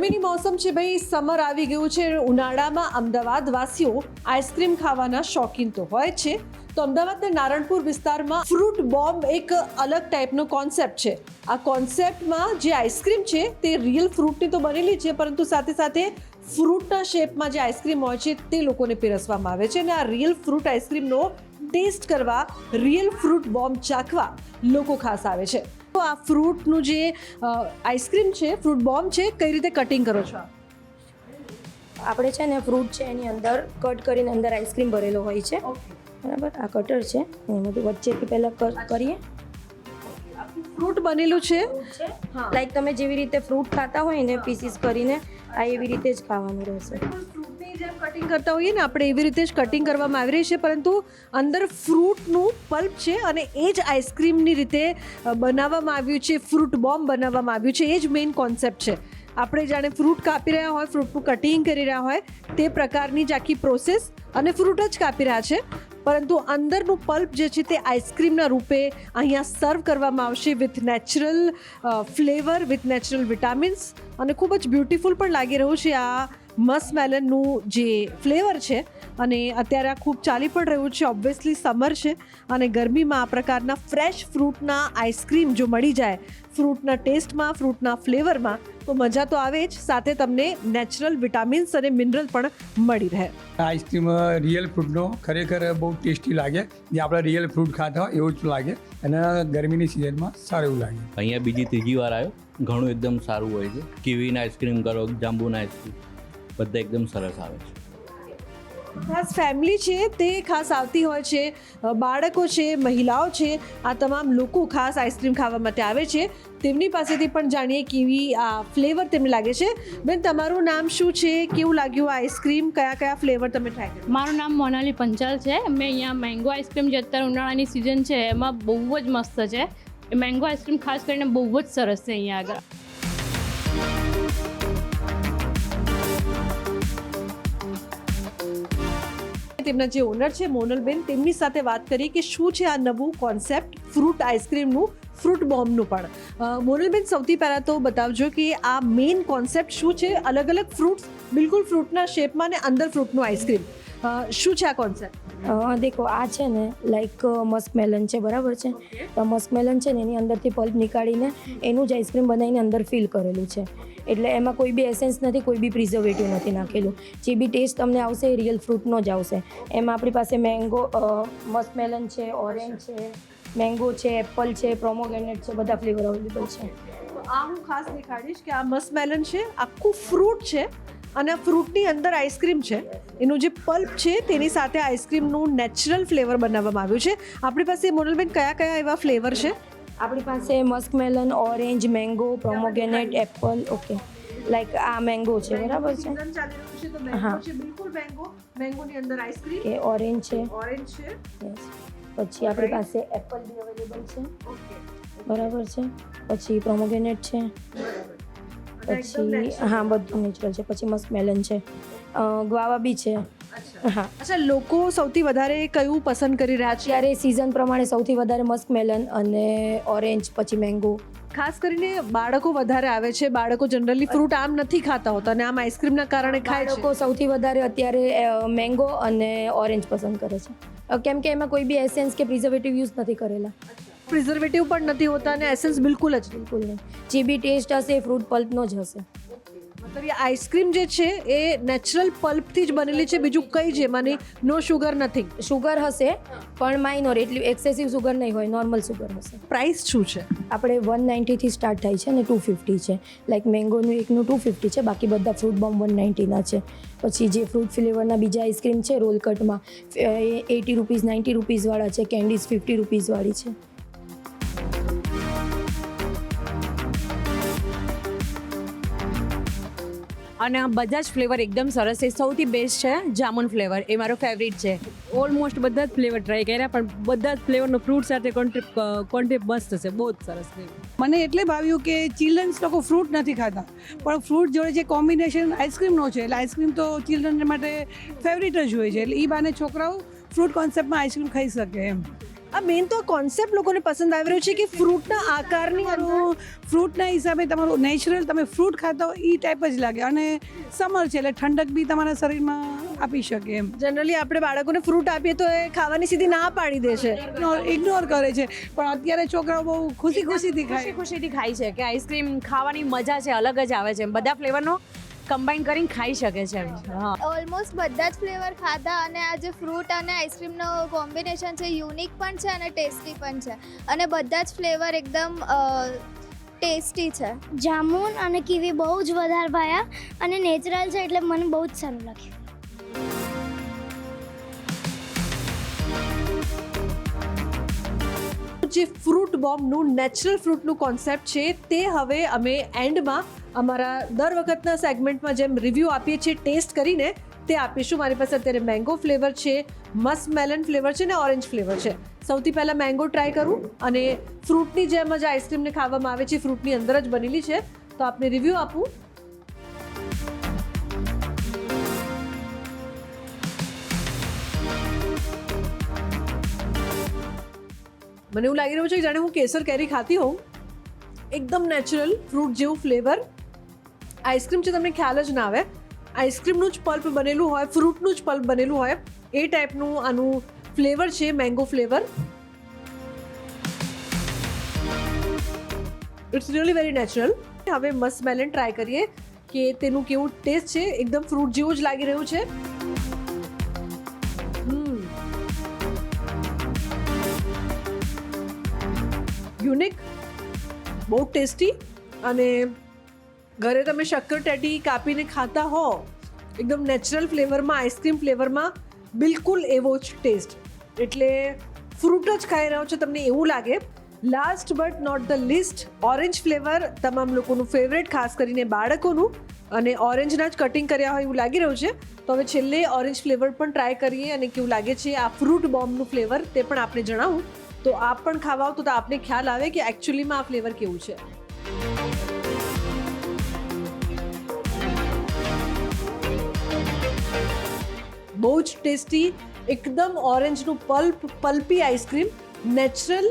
ગરમીની મોસમ છે ભાઈ. સમર આવી ગયું છે. ઉનાળામાં અમદાવાદ વાસીઓ આઈસ્ક્રીમ ખાવાના શોખીન તો હોય છે. તો અમદાવાદના નારણપુર વિસ્તારમાં ફ્રૂટ બોમ્બ એક અલગ ટાઈપનો કોન્સેપ્ટ છે. આ કોન્સેપ્ટમાં જે આઈસ્ક્રીમ છે તે રિયલ ફ્રૂટની તો બનેલી છે, પરંતુ સાથે સાથે ફ્રૂટના શેપમાં જે આઈસ્ક્રીમ હોય છે તે લોકોને પીરસવામાં આવે છે અને આ રિયલ ફ્રૂટ આઈસ્ક્રીમનો ટેસ્ટ કરવા રિયલ ફ્રૂટ બોમ્બ ચાખવા લોકો ખાસ આવે છે. તો આ ફ્રૂટનું જે આઈસ્ક્રીમ છે ફ્રૂટ બોમ્બ છે કઈ રીતે કટિંગ કરો છો? આપણે છે ને ફ્રૂટ છે એની અંદર કટ કરીને અંદર આઈસ્ક્રીમ ભરેલો હોય છે. બરાબર? આ કટર છે. એમાંથી વચ્ચેથી પહેલાં કટ કરીએ. ફ્રૂટ બનેલું છે? લાઈક તમે જેવી રીતે ફ્રૂટ ખાતા હોય ને પીસીસ કરીને આ એવી રીતે જ ખાવાનું રહેશે. કટિંગ કરતા હોઈએ ને, આપણે એવી રીતે જ કટિંગ કરવામાં આવી રહી છે, પરંતુ અંદર ફ્રૂટનું પલ્પ છે અને એ જ આઈસ્ક્રીમની રીતે બનાવવામાં આવ્યું છે, ફ્રૂટ બોમ્બ બનાવવામાં આવ્યું છે, એ જ મેઇન કોન્સેપ્ટ છે. આપણે જાણે ફ્રૂટ કાપી રહ્યા હોય ફ્રૂટનું કટિંગ કરી રહ્યા હોય, તે પ્રકારની જ આખી પ્રોસેસ અને ફ્રૂટ જ કાપી રહ્યા છે. પરંતુ અંદરનું પલ્પ જે છે તે આઈસ્ક્રીમના રૂપે અહીંયા સર્વ કરવામાં આવશે with natural flavour with natural vitamins અને ખૂબ જ બ્યુટિફુલ પણ લાગી રહ્યું છે આ મસ્કમેલનનું જે ફ્લેવર છે અને અત્યારે આ ખૂબ ચાલી પણ રહ્યું છે ઓબ્વિયસલી સમર છે અને ગરમીમાં આ પ્રકારના ફ્રેશ ફ્રૂટના આઈસ્ક્રીમ જો મળી જાય ફ્રૂટના ટેસ્ટમાં ફ્રૂટના ફ્લેવરમાં તો મજા તો આવે જ. સાથે તમને નેચરલ વિટામિન્સ અને મિનરલ પણ મળી રહે. આઈસ્ક્રીમ રિયલ ફ્રૂટનો ખરેખર બહુ ટેસ્ટી લાગે. જે આપણે રિયલ ફ્રૂટ ખાતા હોય એવું જ લાગે. અને ગરમીની સિઝનમાં સારું એવું લાગે. અહીંયા બીજી ત્રીજી વાર આવ્યો. ઘણું એકદમ સારું હોય છે. કીવીના આઈસ્ક્રીમ કરો જાંબુના આઈસ્ક્રીમ બધા એકદમ સરસ આવે છે. ખાસ ફેમિલી છે તે ખાસ આવતી હોય છે બાળકો છે મહિલાઓ છે આ તમામ લોકો ખાસ આઈસ્ક્રીમ ખાવા માટે આવે છે. તેમની પાસેથી પણ જાણીએ કેવી આ ફ્લેવર તેમને લાગે છે. બેન તમારું નામ શું છે? કેવું લાગ્યું આઈસ્ક્રીમ કયા કયા ફ્લેવર તમે ટ્રાય કર્યા? મારું નામ મોનાલી પંચાલ છે. મેં અહીંયા મેંગો આઈસ્ક્રીમ જે અત્યારે ઉનાળાની સિઝન છે એમાં બહુ જ મસ્ત છે. એ મેંગો આઈસ્ક્રીમ ખાસ કરીને બહુ જ સરસ છે અહીંયા આગળ. તેમના જે ઓનર છે, મોનલબેન, તેમની સાથે વાત કરી કે શું છે આ નવું કોન્સેપ્ટ ફ્રૂટ આઈસ્ક્રીમનું, ફ્રૂટ બોમ્બનું પણ. મોનલબેન, સૌથી પહેલાં તો બતાવજો કે આ મેઇન કોન્સેપ્ટ શું છે? અલગ અલગ ફ્રૂટ્સ બિલકુલ ફ્રૂટના શેપમાં ને અંદર ફ્રૂટનું આઈસ્ક્રીમ. શું છે આ કોન્સેપ્ટ દેખો આ છે ને લાઈક મસ્કમેલન છે બરાબર છે? તો મસ્કમેલન છે ને એની અંદરથી પલ્પ નીકાળીને એનું જ આઈસ્ક્રીમ બનાવીને અંદર ફિલ કરેલું છે. એટલે એમાં કોઈ બી એસેન્સ નથી કોઈ બી પ્રિઝર્વેટિવ નથી નાખેલું. જે બી ટેસ્ટ તમને આવશે એ રિયલ ફ્રૂટનો જ આવશે. એમાં આપણી પાસે મેંગો મસ્કમેલન છે ઓરેન્જ છે મેંગો છે એપલ છે પ્રોમોગેનેટ છે બધા ફ્લેવર અવેલેબલ છે. તો આ હું ખાસ દેખાડીશ કે આ મસ્કમેલન છે આખું ફ્રૂટ છે અને ફ્રૂટની અંદર આઈસ્ક્રીમ છે. એનું જે પલ્પ છે તેની સાથે આઈસ્ક્રીમનું નેચરલ ફ્લેવર બનાવવામાં આવ્યું છે. આપણી પાસે મોનલબેન કયા કયા એવા ફ્લેવર છે? આપણી પાસે muskmelon orange mango pomegranate apple okay. Like આ મેંગો છે બરાબર છે? હા. બિલકુલ મેંગો મેંગોની અંદર આઈસ્ક્રીમ. કે ઓરેન્જ છે. ઓરેન્જ છે. પછી આપણી પાસે એપલ બી અવેલેબલ છે. ઓકે બરાબર છે. પછી પ્રોમોગેનેટ છે. પછી હા બધું નેચરલ છે. પછી મસ્કમેલન છે. ગ્વાવા બી છે. હા. અચ્છા લોકો સૌથી વધારે કયું પસંદ કરી રહ્યા છે? ત્યારે સિઝન પ્રમાણે સૌથી વધારે મસ્કમેલન અને ઓરેન્જ પછી મેંગો ખાસ કરીને બાળકો વધારે આવે છે. બાળકો જનરલી ફ્રૂટ આમ નથી ખાતા હોતા અને આમ આઈસ્ક્રીમના કારણે ખાય છે. બાળકો સૌથી વધારે અત્યારે મેંગો અને ઓરેન્જ પસંદ કરે છે. કેમ કે એમાં કોઈ બી એસેન્સ કે પ્રિઝર્વેટિવ યુઝ નથી કરેલા. પ્રિઝર્વેટિવ પણ નથી હોતા અને એસેન્સ બિલકુલ જ બિલકુલ નહીં. જે બી ટેસ્ટ હશે એ ફ્રૂટ પલ્પનો જ હશે. મતલબ એ આઈસ્ક્રીમ જે છે એ નેચરલ પલ્પથી જ બનેલી છે બીજું કઈ છે મને નો શુગર નથી શુગર હશે પણ માઇનોર એટલી એક્સેસિવ શુગર નહીં હોય નોર્મલ શુગર હશે. પ્રાઇસ શું છે? આપણે વન નાઇન્ટીથી સ્ટાર્ટ થાય છે અને ટુ ફિફ્ટી છે. લાઈક મેંગોનું એકનું ટુ ફિફ્ટી છે બાકી બધા ફ્રૂટ બોમ્બ વન નાઇન્ટીના છે. પછી જે ફ્રૂટ ફ્લેવરના બીજા આઈસ્ક્રીમ છે રોલ કટમાં એટી રૂપીઝ નાઇન્ટી રૂપીઝવાળા છે કેન્ડીઝ ફિફ્ટી રૂપીઝવાળી છે. અને આ બધા જ ફ્લેવર એકદમ સરસ છે. સૌથી બેસ્ટ છે જામુન ફ્લેવર એ મારો ફેવરિટ છે. ઓલમોસ્ટ બધા જ ફ્લેવર ટ્રાય કર્યા પણ બધા જ ફ્લેવરનો ફ્રૂટ સાથે કોન્ટેપ મસ્ત છે. બહુ જ સરસ છે મને એટલે ભાવ્યું કે ચિલ્ડ્રન્સ લોકો ફ્રૂટ નથી ખાતા પણ ફ્રૂટ જોડે જે કોમ્બિનેશન આઈસ્ક્રીમનો છે એટલે આઈસ્ક્રીમ તો ચિલ્ડ્રન માટે ફેવરિટ જ હોય છે. એટલે એ બાને છોકરાઓ ફ્રૂટ કોન્સેપ્ટમાં આઈસ્ક્રીમ ખાઈ શકે એમ. આ મેઇન તો કોન્સેપ્ટ લોકોને પસંદ આવી રહ્યો છે કે ફ્રૂટના આકારની અંદર ફ્રૂટના હિસાબે તમારું નેચરલ તમે ફ્રૂટ ખાતા હો એ ટાઈપ જ લાગે. અને સમર છે એટલે ઠંડક બી તમારા શરીરમાં આપી શકે એમ. જનરલી આપણે બાળકોને ફ્રૂટ આપીએ તો એ ખાવાની સીધી ના પાડી દે છે. ઇગ્નોર ઇગ્નોર કરે છે. પણ અત્યારે છોકરાઓ બહુ ખુશી ખુશીથી ખુશી ખાય. ખુશીથી ખાય છે કે આઈસ્ક્રીમ ખાવાની મજા છે અલગ જ આવે છે. બધા ફ્લેવરનો કમ્બાઈન કરીને ખાઈ શકે છે ઓલમોસ્ટ બધા જ ફ્લેવર ખાધા અને આ જે ફ્રૂટ અને આઈસ્ક્રીમનો કોમ્બિનેશન છે યુનિક પણ છે અને ટેસ્ટી પણ છે. અને બધા જ ફ્લેવર એકદમ ટેસ્ટી છે. જામુન અને કીવી બહુ જ વધારે ભાયા અને નેચરલ છે એટલે મને બહુ જ સારું લાગ્યું. જે ફ્રૂટ બોમ્બનું, નેચરલ ફ્રૂટનું કોન્સેપ્ટ છે, તે હવે અમે એન્ડમાં અમારા દર વખતના સેગમેન્ટમાં જેમ રિવ્યૂ આપીએ છીએ ટેસ્ટ કરીને તે આપીશું. મારી પાસે અત્યારે મેંગો ફ્લેવર છે મસ્ત મેલન ફ્લેવર છે ને ઓરેન્જ ફ્લેવર છે. સૌથી પહેલાં મેંગો ટ્રાય કરું અને ફ્રૂટની જેમ જ આઈસ્ક્રીમને ખાવામાં આવે છે ફ્રૂટની અંદર જ બનેલી છે. તો આપને રિવ્યૂ આપું. મને એવું લાગી રહ્યું છે કે જાણે હું કેસર કેરી ખાતી હોઉં. એકદમ નેચરલ ફ્રૂટ જેવું ફ્લેવર આઈસ્ક્રીમ છે, તમને ખ્યાલ જ ના આવે. આઈસ્ક્રીમનું જ પલ્પ બનેલું હોય ફ્રૂટનું જ પલ્પ બનેલું હોય. એ ટાઈપનું આનું ફ્લેવર છે mango flavour it's really very natural હવે મસ્ત મેલન ટ્રાય કરીએ કે તેનું કેવું ટેસ્ટ છે. એકદમ ફ્રૂટ જેવું જ લાગી રહ્યું છે. યુનિક, બહુ ટેસ્ટી અને ઘરે તમે શક્કર ટેટી કાપીને ખાતા હો, એકદમ નેચરલ ફ્લેવરમાં, આઈસ્ક્રીમ ફ્લેવરમાં બિલકુલ એવો જ ટેસ્ટ. એટલે ફ્રૂટ જ ખાઈ રહ્યો છો તમને એવું લાગે. Last but not the least orange flavour તમામ લોકોનું ફેવરેટ ખાસ કરીને બાળકોનું. અને ઓરેન્જના જ કટિંગ કર્યા હોય એવું લાગી રહ્યું છે. તો હવે છેલ્લે ઓરેન્જ ફ્લેવર પણ ટ્રાય કરીએ અને કેવું લાગે છે આ ફ્રૂટ બોમ્બનું ફ્લેવર તે પણ આપણે જણાવું. તો આપ પણ ખાવા આવતો તો આપને ખ્યાલ આવે કે એકચ્યુઅલીમાં આ ફ્લેવર કેવું છે. બહુ જ ટેસ્ટી એકદમ ઓરેન્જનું pulp pulpy ice cream natural